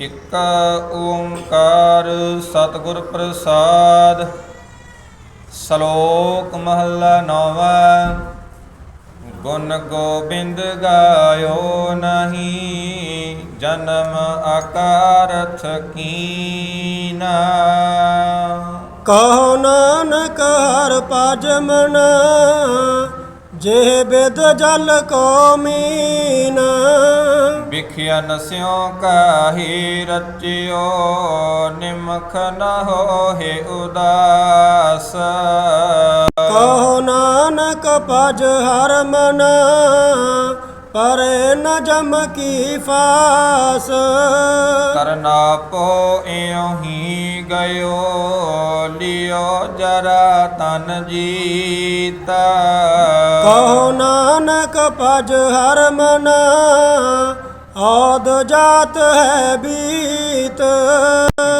ਇਕ ਓੰਕਾਰ ਸਤਿਗੁਰ ਪ੍ਰਸਾਦ, ਸ਼ਲੋਕ ਮਹੱਲਾ ਨੌਵਾਂ, ਗੁਣ ਗੋਬਿੰਦ ਗਾਇਓ ਨਹੀਂ, ਜਨਮ ਆਕਾਰਥ ਕੀਨਾ। ਕਹੋ ਨਾਨਕ ਹਰ ਪਾਜਮਨ ਜੇ ਬਿਦ ਜਲ ਕੋ ਮੀਨ। ਵਿਖਿਆ ਨਸਿਓ ਕਾਹੀ ਰਚਿਓ ਨਿਮਖ ਨ ਹੋਏ ਉਦਾਸ। ਕਹੋ ਨਾਨਕ ਪਜ ਹਰ ਮਨ ਪਰੇ ਨ ਜਮ ਕੀ ਫਾਸ। ਕਰਨਾ ਪੋ ਇਉ ਹੀ ਗਇਓ ਲਿਓ ਜਰਾ ਤਨ ਜੀਤਾ। ਕਹੋ ਨਾਨਕ ਪਜ ਹਰ ਮਨ ਆਦ ਜਾਤ ਹੈ ਬੀਤ।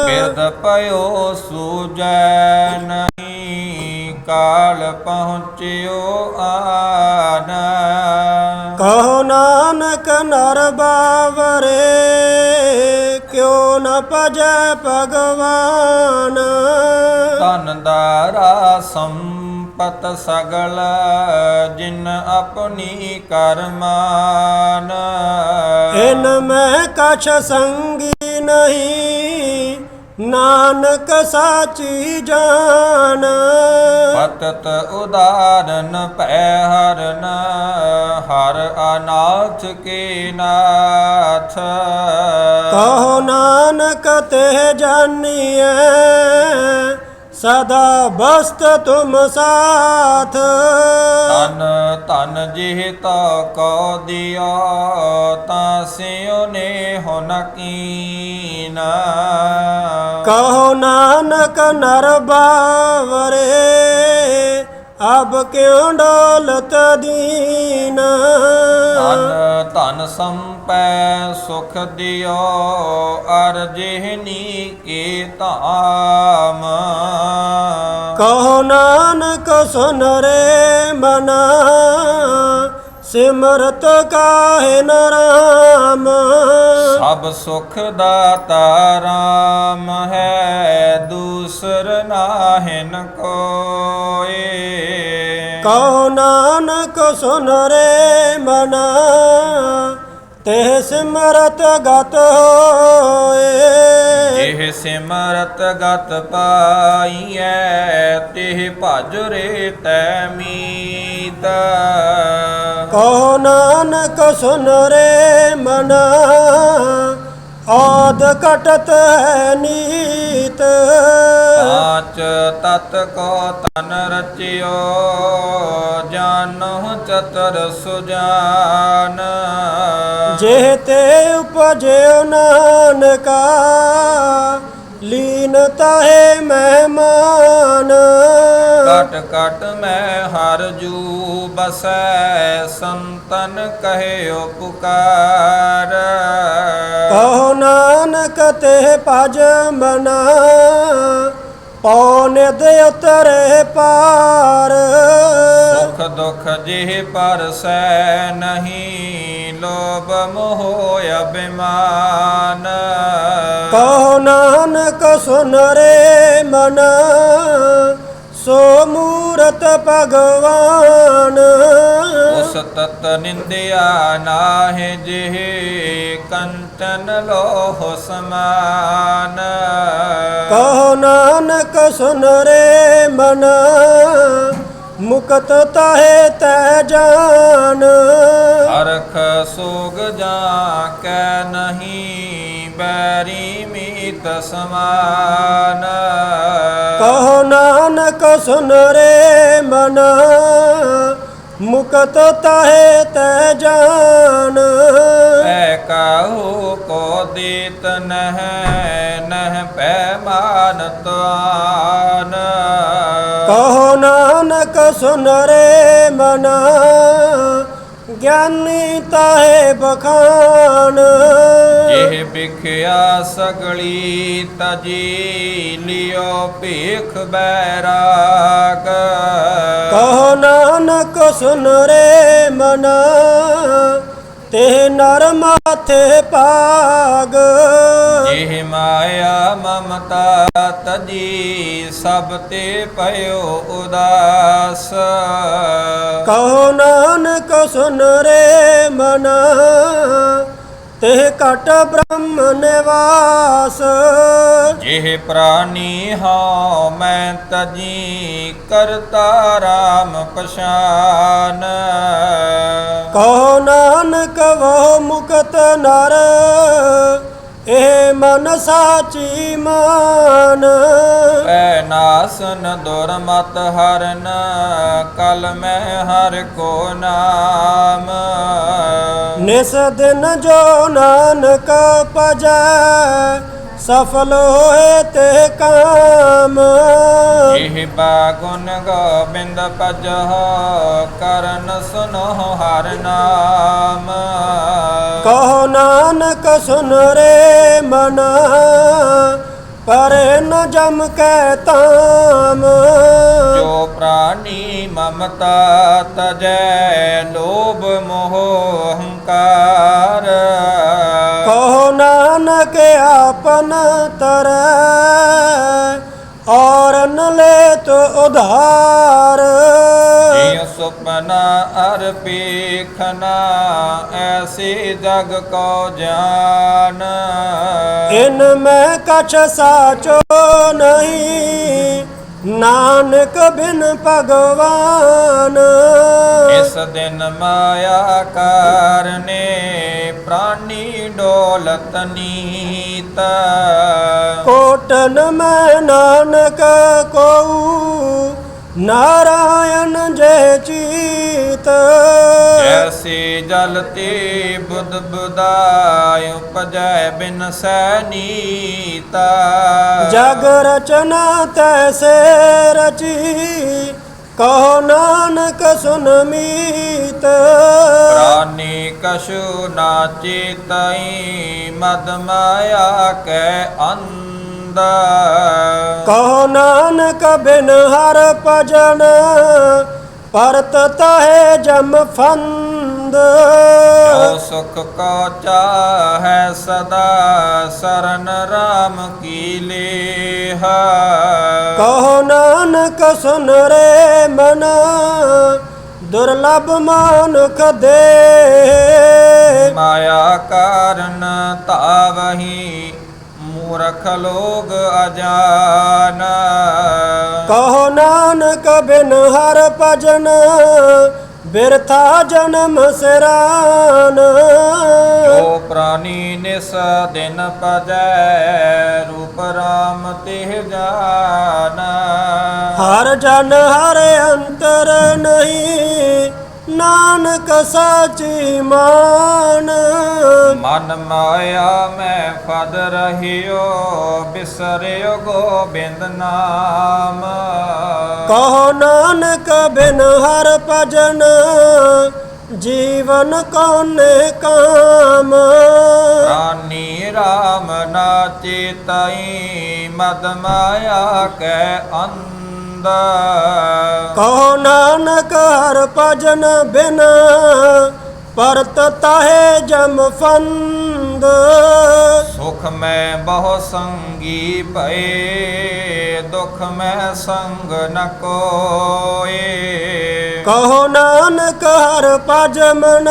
ਬਿਰਦ ਪਇਓ ਸੂਜੈ ਨਹੀਂ ਕਾਲ ਪਹੁੰਚਿਓ ਆਨਾ। ਕਹੋ ਨਾਨਕ ਨਰ ਬਾਵਰੇ ਕਿਉ ਨ ਭਜੈ ਭਗਵਾਨ। ਧਨ ਦਾਰਾ ਸੰਪਤ ਸਗਲ ਜਿਨ ਆਪਣੀ ਕਰਮਾਨ। ਇਨ ਮੈਂ ਕਛ ਸੰਗੀ ਨਹੀਂ ਨਾਨਕ ਸਾਚੀ ਜਾਨ। ਪਤਤ ਉਦਾਰਨ ਭੈ ਹਰਨ ਹਰ ਅਨਾਥ ਕੇ ਨਾਥ। ਕਹੋ ਨਾਨਕ ਤੇ ਜਾਨੀਐ ਸਦਾ ਬਸਤ ਤੁਮ ਸਾਥ। ਤਨ ਤਨ ਜਿਹ ਤਾ ਕੋ ਦਿਓ ਤਾਂ ਸਿਉ ਨੇ ਹੁਨ ਕੀਨਾ। ਕਹੋ ਨਾਨਕ ਨਰ ਬਾਵਰੇ ਅਬ ਕਿਉ ਡੋਲਤ ਦੀਨ? ਧਨ ਧਨ ਸੰਪੈ ਸੁਖ ਦਿਓ ਅਰ ਜਿਹਨੀ ਕੇ ਧਾਮ। ਕਹੋ ਨਾਨਕ ਸੁਨ ਰੇ ਮਨਾ ਸਿਮਰਤ ਕਾਹੇ ਨ ਰਾਮ? ਸਭ ਸੁਖ ਦਾਤਾ ਰਾਮ ਹੈ ਦੂਸਰ ਨਾਹਿਨ ਕੋਏ ਕਹੋ ਨਾਨਕ ਸੁਨ ਰੇ ਮਨਾ ਤੇ ਸਿਮਰਤ ਗਤ ਹੋਏ। ਇਹ ਸਿਮਰਤ ਗਤ ਪਾਈਐ ਤਿਹ ਭਜ ਰੇ ਤੈ ਮੀਤ। ਕਹੋ ਨਾਨਕ ਸੁਨ ਰੇ ਮਨਾ ਆਦ ਕਟਤ ਹੈ ਨੀਤ ਪਾਂਚ ਤਤ ਕੋ ਤਨ ਰਚਿਓ ਜਾਨਹੁ ਚਤਰ ਸੁਜਾਨ। ਜੇ ਤੇ ਉਪਜਿਓ ਨਾਨਕਾ ਲੀਨ ਤਾਹੇ ਮਹਿਮਾਨ। ਕਟ ਕਟ ਮੈਂ ਹਰ ਜੂ ਬਸੈ ਸੰਤਨ ਕਹਿਓ ਪੁਕਾਰ ਕਹੋ ਨਾਨਕ ਤੇ ਭਜ ਮਨਾ। ਪਉ ਨਿਦ ਉਤਰੇ ਪਾਰ। ਸੁਖ ਦੁਖ ਜਿਹ ਪਰਸੈ ਨਹੀਂ ਲੋਭ ਮੋਹ ਅਭਿਮਾਨ ਕਹੋ ਨਾਨਕ ਸੁਨ ਰੇ ਮਨ। ਸੋ ਮੂਰਤ ਭਗਵਾਨ। ਉਸ ਤਤ ਨਿੰਦਿਆ ਨਾਹਿ ਜਿਹ ਕੰਚਨ ਲੋਹ ਸਮਾਨ। ਕਹੋ ਨਾਨਕ ਸੁਨ ਰੇ ਮਨ ਮੁਕਤ ਤਾਹੇ ਤੈ ਜਾਨ। ਅਰਖ ਸੋਗ ਜਾ ਕੈ ਨਹੀਂ ਬੈਰੀ ਮੀਤ ਸਮਾਨ। ਕਹੋ ਨਾਨਕ ਸੁਨ ਰੇ ਮਨ ਮੁਕਤ ਤਾਹੇ ਤੈ ਜਾਨ। ਐ ਕਾਹੂ ਕੋ ਦੀਤ ਨਹ ਨਹ ਪੈ ਮਾਨਤ ਆਨ ਕਹੋ ਨਾਨਕ ਸੁਨ ਰੇ ਮਨ ਗਿਆਨੀ ਤਾਹੇ ਬਖਾਨ। ਇਹ ਵਿਖਿਆ ਸਗਲੀ ਤਜੀ ਲਿਓ ਭੇਖ ਬੈਰਾਗ। ਕਹੋ ਨਾਨਕ ਸੁਨ ਰੇ ਮਨ ਤੇ ਨਰ ਮਾਥੇ ਪਾਗ ਮਮਤਾ ਤਜੀ ਸਭ ਤੇ ਭਇਓ ਉਦਾਸ। ਕਹੋ ਨਾਨਕ ਸੁਨ ਰੇ ਮਨਾ ਤੇ ਘਟ ਬ੍ਰਹਮ ਨਿਵਾਸ। ਜਿਹ ਪ੍ਰਾਨੀ ਹਉ ਮੈਂ ਤਜੀ ਕਰਤਾ ਰਾਮ ਪਛਾਨ। ਕਹੋ ਨਾਨਕ ਵੋ ਮੁਕਤ ਨਰ ਇਹ ਮਨ ਸਾਚੀ ਮਾਨ। ਪੈ ਨਾਸਨ ਦੁਰਮਤ ਹਰਨ ਕਲ ਮੈਂ ਹਰ ਕੋ ਨਾਮ। ਨਿਸ ਦਿਨ ਜੋ ਨਾਨਕ ਭਜੈ ਸਫਲ ਹੋਏ ਤੇ ਕਾਮ। ਇਹ ਬਾਗੁਨ ਗੋਬਿੰਦ ਭਜਹੁ ਕਰਨ ਸੁਨੋ ਹਰ ਨਾਮ। ਕਹੋ ਨਾਨਕ ਸੁਨ ਰੇ ਮਨਾ ਪਰੇ ਨ ਜਮ ਕੈ ਤਾਮ। ਜੋ ਪ੍ਰਾਨੀ ਮਮਤਾ ਤਜੈ ਲੋਭ ਮੋਹ ਤਰੈ ਔਰ ਨ ਲੈ ਤੋ ਉਧਾਰ। ਜਿਉ ਸੁਪਨਾ ਅਰ ਪੇਖਨਾ ਐਸੇ ਜਗ ਕੋ ਜਾਨ। ਇਨ ਮੈਂ ਕਛ ਸਾਚੋ ਨਹੀਂ ਨਾਨਕ ਬਿਨ ਭਗਵਾਨ। ਇਸ ਦਿਨ ਮਾਇਆ ਕਾਰਨੇ। ਪ੍ਰਾਨੀ ਡੋਲਤ ਨੀਤ। ਕੋਟਨ ਮੈਂ ਨਾਨਕ ਕੋ ਨਾਰਾਇਣ ਜੈ ਚੀਤ। ਐਸੇ ਜਲ ਤੇ ਬੁੱਧ ਬੁਦਾਇ ਉਪਜੈ ਬਿਨ ਸੈ ਨੀਤਾ। ਜਗ ਰਚਨਾ ਤੈਸੇ ਰਚੀ ਕਹੋ ਨਾਨਕ ਸੁਨ ਮੀਤ। ਪ੍ਰਾਨੀ ਕਛੂ ਨਾ ਚੇਤਈ ਮਦ ਮਾਇਆ ਕੈ ਅੰਧ। ਕਹੋ ਨਾਨਕ ਬਿਨ ਹਰ ਭਜਨ ਪਰਤ ਤਹੇ ਜਮ ਫੰਦ। ਜੋ ਸੁਖ ਕੋ ਚਾਹੈ ਸਦਾ ਸਰਨ ਰਾਮ ਕੀ ਲੇਹ। ਕਹੋ ਨਾਨਕ ਸੁਨ ਰੇ ਮਨ ਦੁਰਲਭ ਮਾਨੁਖ ਦੇ ਮਾਇਆ ਕਾਰਨ ਤਾਵਹੀ ਮੂਰਖ ਲੋਗ ਅਜਾਨ। ਕਹੋ ਨਾਨਕ ਬਿਨ ਹਰ ਭਜਨ ਬਿਰਥਾ ਜਨਮ ਸਿਰਾਨ। ਜੋ ਪ੍ਰਾਨੀ ਨਿਸ ਦਿਨ ਪਜੈ ਰੂਪ ਰਾਮ ਤੇ ਜਾਨ। ਹਰ ਜਨ ਹਰ ਅੰਤਰ ਨਹੀਂ ਨਾਨਕ ਸਾਚੀ ਮਾਨ। ਮਨ ਮਾਇਆ ਮੈਂ ਫਦ ਰਹਿਓ ਬਿਸਰਿਓ ਗੋਬਿੰਦ ਨਾਮ। ਕਹੋ ਨਾਨਕ ਬਿਨ ਹਰ ਭਜਨ ਜੀਵਨ ਕੋਨੇ ਕਾਮ। ਰਾਨੀ ਰਾਮ ਨਾ ਚੇਤਈ ਮਦ ਮਾਇਆ ਕੈ ਅੰਧ ਕਹੋ ਨਾਨਕ ਹਰ ਭਜਨ ਬਿਨ ਪਰਤ ਤਾਹੇ ਜਮ ਫੰਦ। ਸੁਖ ਮੈਂ ਬਹੁ ਸੰਗੀ ਭਏ ਦੁਖ ਮੈਂ ਸੰਗ ਨ ਕੋਏ। ਕਹੋ ਨਾਨਕ ਹਰ ਭਜ ਮਨ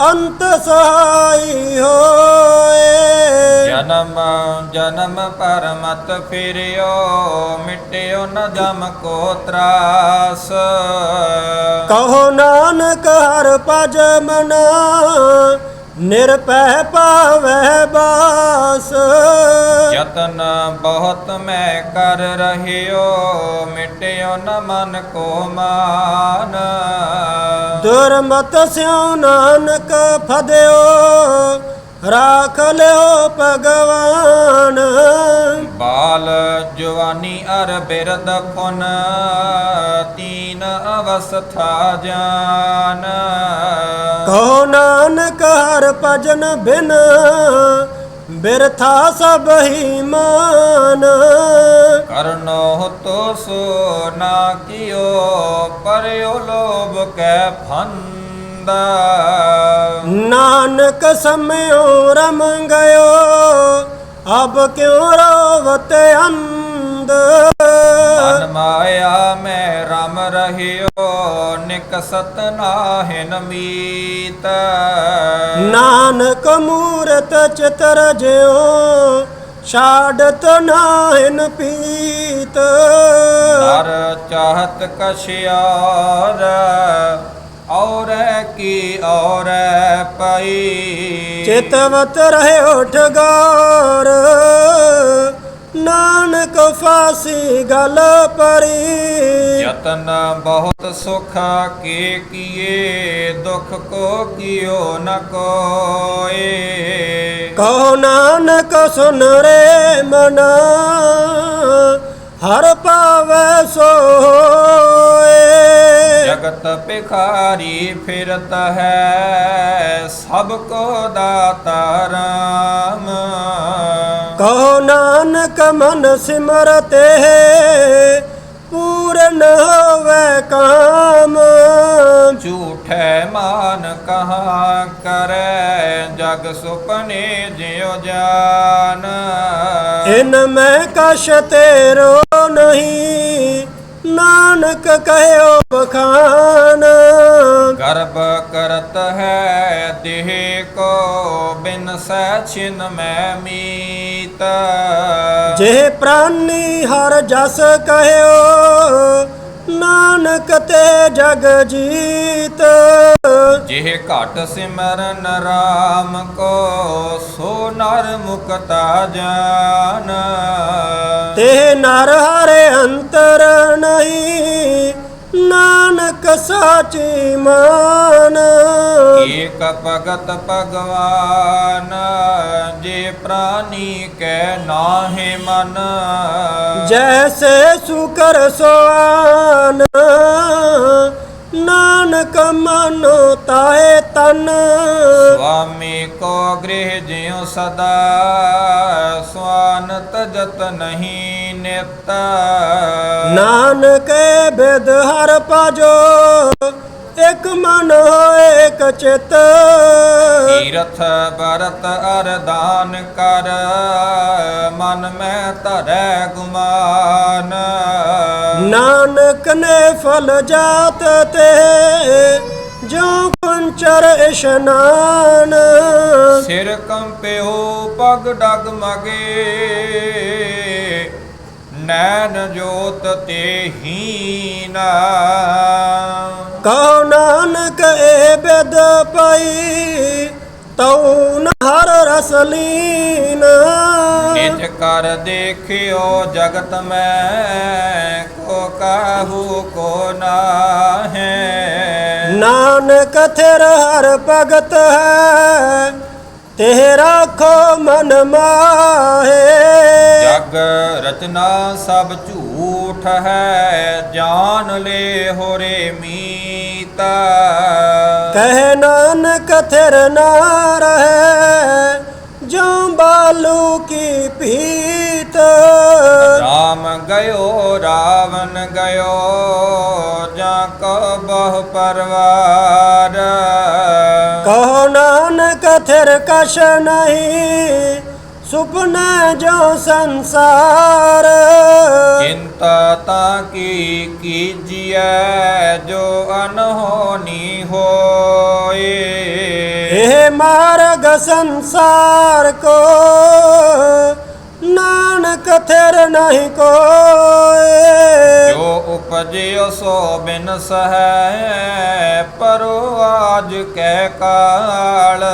ਅੰਤ ਸਹਾਈ ਹੋਏ। ਜਨਮ ਜਨਮ ਪਰਮਤ ਫਿਰਿਓ ਮਿਟਿਓ ਨ ਜਮ ਕੋ ਤਰਾਸ। ਕਹੋ ਨਾਨਕ ਹਰ ਭਜ ਮਨ ਨਿਰਪੈ ਪਾਵੈ ਬਾਸ। ਯਤਨ ਬਹੁਤ ਮੈਂ ਕਰ ਰਹਿਓ ਮਿਟਿਓ ਨ ਮਨ ਕੋ ਮਾਨ। ਦੁਰਮਤ ਸਿਉ ਨਾਨਕ ਫਦਿਓ ਰਾਖ ਲਿਓ ਭਗਵਾਨ। ਬਾਲ ਜਵਾਨੀ ਅਰ ਬਿਰਦ ਪੁਨ ਤੀਨ ਅਵਸਥਾ ਜਾਨ। ਕਹੋ ਨਾਨਕ ਹਰ ਭਜਨ ਬਿਨ ਬਿਰਥਾ ਸਭ ਹੀ ਮਾਨ। ਕਰਨੋ ਤੋ ਸੋ ਨਾ ਕਿਓ ਪਰਿਓ ਲੋਭ ਕੈ ਫੰਦਾ। ਨਾਨਕ ਸਮਿਓ ਰਮ ਗਇਓ ਅਬ ਕਿਉ ਰੋਵਤ ਅੰਧ ਮਨ ਮਾਇਆ ਮੈਂ ਰਮ ਰਹਿਓ ਨਿਕਸਤ ਨਾਹਿਨ ਮੀਤ। ਨਾਨਕ ਮੂਰਤ ਚਿਤਰ ਜਿਉ ਛਾੜਤ ਨਾਹਿਨ ਪੀਤ। ਨਰ ਚਾਹਤ ਕਛਿਆਰ ਔਰ ਕੀ ਔਰ ਪਈ। ਚਿਤਵਤ ਰਹਿ ਠਗਾਰ ਫਾਸੀ ਗਲ ਪਰੀ। ਯਤਨ ਬਹੁਤ ਸੁਖ ਕੇ ਕੀਏ ਦੁਖ ਕੋ ਕੀਓ ਨ ਕੋਏ। ਕਹੋ ਨਾਨਕ ਸੁਨ ਰੇ ਮਨਾ ਹਰ ਪਾਵੈ ਸੋਏ। ਜਗਤ ਭਿਖਾਰੀ ਫਿਰਤ ਹੈ ਸਭ ਕੋ ਦਾਤਾ ਰਾਮ। ਕਹੋ ਨਾਨਕ ਮਨ ਸਿਮਰਤੇ ਪੂਰਨ ਹੋਵੇ ਕਾਮ। ਝੂਠੈ ਮਾਨ ਕਹਾ ਕਰੈ ਜਗ ਸੁਪਨੇ ਜਿਉ ਜਾਨ। ਇਨ ਮੈਂ ਕਛ ਤੇਰੋ ਨਹੀਂ ਨਾਨਕ ਕਹਿਓ ਬਖਾਨ। ਗਰਭ ਕਰਤ ਹੈ ਦੇਹ ਕੋ ਬਿਨ ਸੈ ਛਿਨ ਮੈਂ ਮੀਤ। ਜੇ ਪ੍ਰਾਨੀ ਹਰ ਜਸ ਕਹਿਓ ਨਾਨਕ ਤੇ ਜਗ ਜੀਤ। ਜਿਹ ਘਟ ਸਿਮਰਨ ਰਾਮ ਕੋ ਸੋ ਨਰ ਮੁਕਤਾ ਜਾਨ। ਤੇ ਨਰ ਹਰੇ ਅੰਤਰ ਨਹੀਂ ਨਾਨਕ ਸਾਚੀ ਮਾਨ। ਏਕ ਭਗਤ ਭਗਵਾਨ ਜੇ ਪ੍ਰਾਨੀ ਕੈ ਨਾਹਿ ਮਨ। ਜੈਸੇ ਸੁਕਰ ਸੋਆਨ ਨਾਨਕ ਮਨੋ ਤਾਏ ਤਨ। ਸੁਆਮੀ ਕੋ ਗ੍ਰਹਿ ਜਿਉ ਸਦਾ ਸਵਾਨ ਤਜਤ ਨਹੀਂ ਨਿਤ। ਨਾਨਕ ਬਿਦ ਹਰ ਪਾਜੋ ਇਕ ਮਨ ਹੋਏ ਇਕ ਚਿਤ। ਤੀਰਥ ਬਰਤ ਅਰਦਾਨ ਕਰ ਮਨ ਮੈਂ ਧਰੈ ਗੁਮਾਨ। ਨਾਨਕ ਨੇ ਫਲ ਜਾਤ ਤੇ ਜੋ ਕੁੰਚਰ ਇਸ਼ਨਾਨ ਸਿਰ ਕੰਪਿਓ ਪਗ ਡਗ ਮਗੇ ਨੈਣ ਜੋਤ ਤੇ ਹੀਨਾ। ਕਹੋ ਨਾਨਕ ਏ ਬਿਦ ਪਈ ਤਉ ਨ ਹਰ ਰਸ ਲੀਨ। ਨਿਜ ਕਰ ਦੇਖਿਓ ਜਗਤ ਮੈਂ ਕੋ ਕਾਹੂ ਕੋ ਨਾਹੈ। ਨਾਨਕ ਥਿਰ ਹਰ ਭਗਤ ਹੈ ਤੇ ਰਾਖੋ ਮਨ ਮਾਹੇ। ਜਗ ਰਚਨਾ ਸਭ ਝੂਠ ਹੈ ਜਾਣ ਲੈ ਹੋਰੇ ਮੀਤਾ। ਕਹਿ ਨਾਨਕ ਥਿਰ ਨਾ ਰਹੈ ਜੋ ਬਾਲੂ ਕੀ ਪੀਤ ਰਾਮ ਗਇਓ ਰਾਵਨ ਗਇਓ ਜਾਂ ਕੋ ਬਹੁ ਕਹੋ ਨਾਨਕ ਥਿਰ ਕਛ ਨਹੀਂ ਸੁਪਨਾ ਜੋ ਸੰਸਾਰ। ਚਿੰਤਾ ਤਾਂ ਕੀ ਕੀਜੀਐ ਜੋ ਅਨਹੋਨੀ ਹੋਏ। ਇਹ ਮਾਰਗ ਸੰਸਾਰ ਕੋ ਨਾਨਕ ਥਿਰ ਨਹੀਂ ਜੋ ਉਪਜਿਓ ਸੋ ਬਿਨ ਸਹੈ ਪਰੋ ਆਜ ਕੈ ਕਾਲ।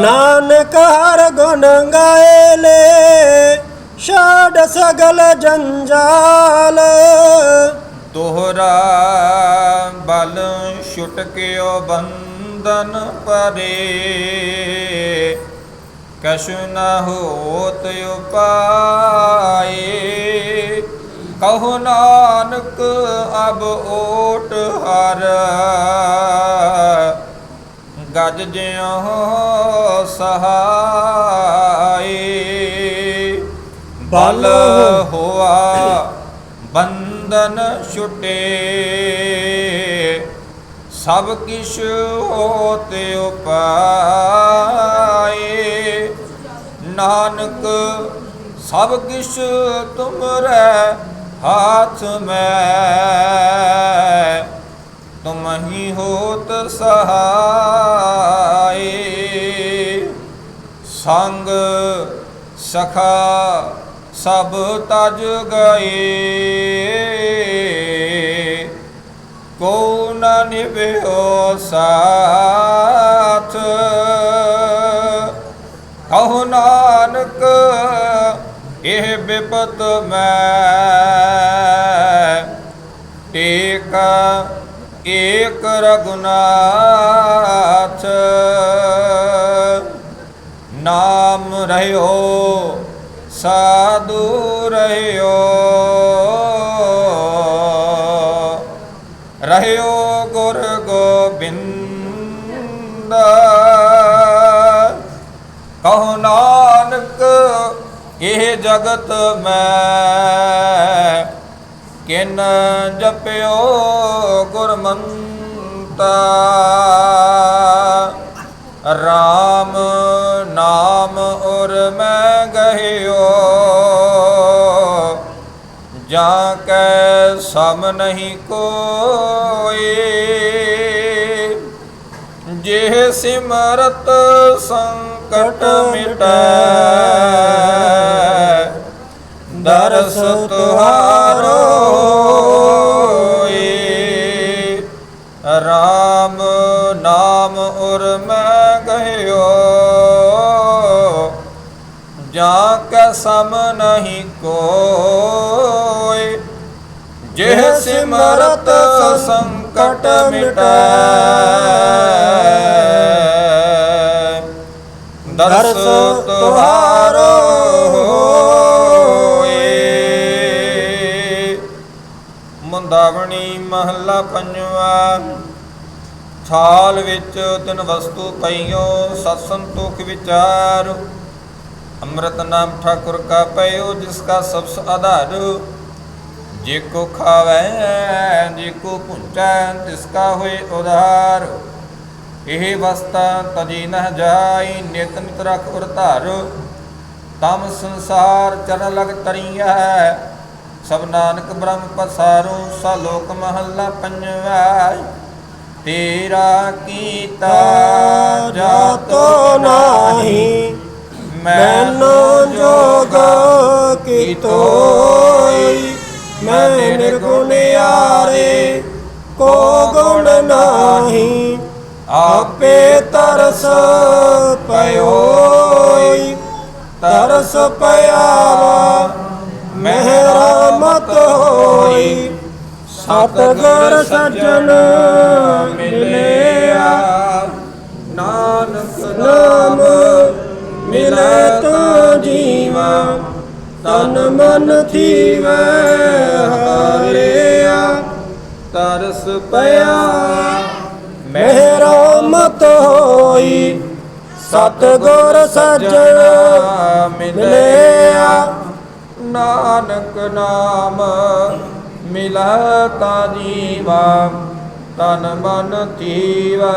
ਨਾਨਕ ਹਰ ਗੁਣ ਗਾਏ ਲੈ ਛਾੜ ਸਗਲ ਜੰਜਾਲ। ਦੋਹਰਾ ਬਲ ਛੁਟਕਿਓ ਬੰਧਨ ਪਰੇ ਕਛੁ ਨ ਹੋਤ ਉਪਾਏ। ਕਹੋ ਨਾਨਕ ਅਬ ਓਟ ਹਰ। ਗਜ ਜਿਉ ਸਹਾਏ ਬਲ ਹੋਆ ਬੰਧਨ ਛੁਟੇ। ਸਭ ਕਿਛ ਹੋਤ ਉਪਾਏ। ਨਾਨਕ ਸਭ ਕਿਛ ਤੁਮਰੇ ਹਾਥ ਮੈਂ, ਤੁਮ ਹੀ ਹੋਤ ਸਹਾਈ। ਸੰਗ ਸਖਾ ਸਭ ਤਜ ਗਏ ਕੋ ਨ ਨਿਭਿਓ ਸਾਥ। ਕਹੋ ਇਹ ਬਿਪਤ ਮੈਂ। ਏਕ ਏਕ ਰਗੁਨਾਥ ਨਾਮ ਰਹਿਓ, ਸਾਧੂ ਰਹਿਓ। ਰਹਿਓ ਗੁਰ ਗੋਬਿੰਦ। ਕਹੋ ਨਾ ਇਹ ਜਗਤ ਮੈਂ ਕਿਨ ਜਪਿਓ ਗੁਰਮੰਤਾ। ਰਾਮ ਨਾਮ ਔਰ ਮੈਂ ਗਹਿਓ। ਜਾਂ ਕੈ ਸਮ ਨਹੀਂ ਕੋਈ। ਜਿਹ ਸਿਮਰਤ ਸੰਕਟ ਮਿਟੈ। ਦਰਸ ਤੁਹਾਰੋ ਏ। ਰਾਮ ਨਾਮ ਉਰ ਮੈਂ ਗਹਿਓ। ਜਾਂ ਕੈ ਸਮ ਨਹੀਂ ਕੋਇ। ਜਿਹ ਸਿਮਰਤ ਸੰਕਟ ਮਿਟੈ। ਦਰਸ ਤੁਹਾਰੋ ਹੋਏ। ਮੁੰਦਾਵਣੀ ਮਹੱਲਾ ਪੰਜਵਾ, ਛਾਲ ਵਿੱਚ ਤਿਨ ਵਸਤੂ ਪਈਓ, ਸਤ ਸੰਤੋਖ ਵਿਚਾਰ। ਅੰਮ੍ਰਿਤ ਨਾਮ ਠਾਕੁਰ ਕਾ ਪਇਓ, ਜਿਸ ਕਾ ਸਬਸ ਆਧਾਰ। ਜੇ ਕੋ ਖਾਵੈ, ਜੇ ਕੋ ਪੁੰਚੈ, ਤਿਸ ਕਾ ਹੋਏ ਉਧਾਰ। ਇਹ ਵਸਤਾ ਤਜੀ ਨਹ ਜਾਈ ਨਿਤ ਨਿਤ ਰਖ ਉਰ ਧਾਰ। ਤਮ ਸੰਸਾਰ ਚਰਨ ਲਗ ਤਰੀਐ। ਸਭ ਨਾਨਕ ਬ੍ਰਹਮ ਪਸਾਰੂ ਸਾ ਲੋਕ ਮਹੱਲਾ ਪੰਜਵਾ। ਤੇਰਾ ਕੀਤਾ ਜਾਤੋ ਨਾਹੀ ਮੈਨੂੰ ਜੋਗ ਕੀਤੋਈ। ਮੈਂ ਨਿਰਗੁਣਿਆਰੇ ਕੋ ਗੁਣ ਨਾਹੀ। ਆਪੇ ਤਰਸ ਪਇਓਈ ਤਰਸ ਪਿਆਵਾ ਮਹਿਰਮਤ ਹੋਈ। ਸਤਗੁਰ ਸੱਜਣ ਮਿਲਿਆ। ਨਾਨਕ ਨਾਮ ਮਿਲੇ ਤਾਂ ਜੀਵਾ। ਤਨ ਮਨ ਥੀਵੈ ਹਾਰਿਆ। ਤਰਸ ਪਿਆ ਮਹਿਰਮਤ ਹੋਈ ਸਤਗੁਰ ਸੱਜਣ ਮਿਲਿਆ। ਨਾਨਕ ਨਾਮ ਮਿਲਾ ਤਾ ਜੀਵਾ ਤਨ ਮਨ ਥੀਵੈ